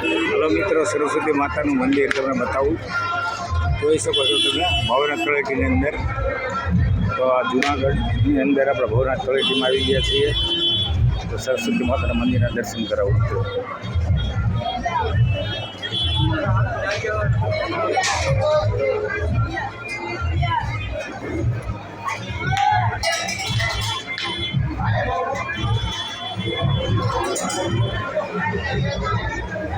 Hello મિત્રો, સરસ્વતી માતાનું મંદિર તમને બતાવું. જોઈ શકો છો તમે ભવનાથ તળેટીની અંદર. તો આ જુનાગઢની અંદર આપણે ભવનાથ તળેટીમાં આવી ગયા છીએ. તો સરસ્વતી માતાના મંદિરના દર્શન કરાવું. મિત્રો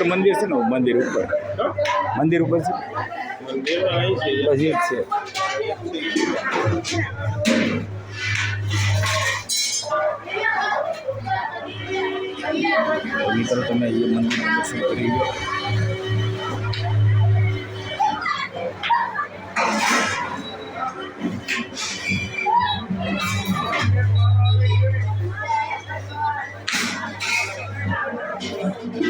ઉપર મંદિર છે ને મંદિર ઉપર મંદિર ઉપર છે બસ એ જ છે તો મિત્રો તમે એ મંદિરના દર્શન કરી લો અહીંયા ક્ષેત્ર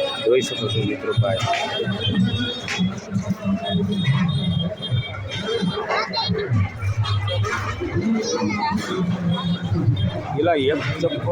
જોઈ શકો છો મિત્રો ભાઈ પેલા Thank ચપ્પ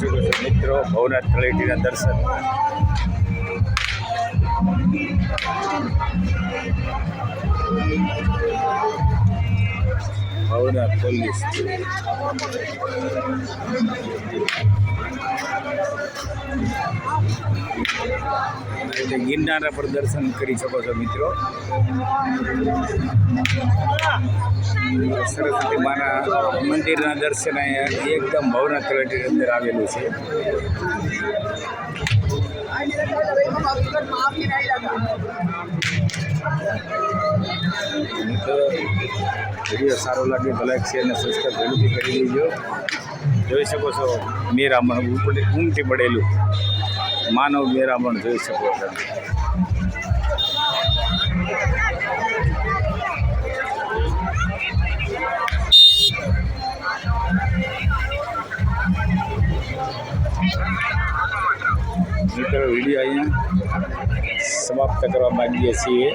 જોઈ મિત્રો ભવનાથ તળેટીના દર્શન ભવનાથ પોલીસ એટલે ગિરનારા પર દર્શન કરી શકો છો મિત્રો. સરસ્વતી માના મંદિરના દર્શન અહીંયા એકદમ ભવનાથ તળેટી અંદર આવેલું છે. મિત્રો વીડિયો સારો લાગે, તો લાઈક શેર અને સબસ્ક્રાઈબ જરૂરથી કરી દેજો. જોઈ શકો છો મેરામણ ઊંઘથી પડેલું માનવ મેરામણ જોઈ શકો છો. મિત્રો, વીડિયો અહીંયા સમાપ્ત કરવા માગીએ છીએ.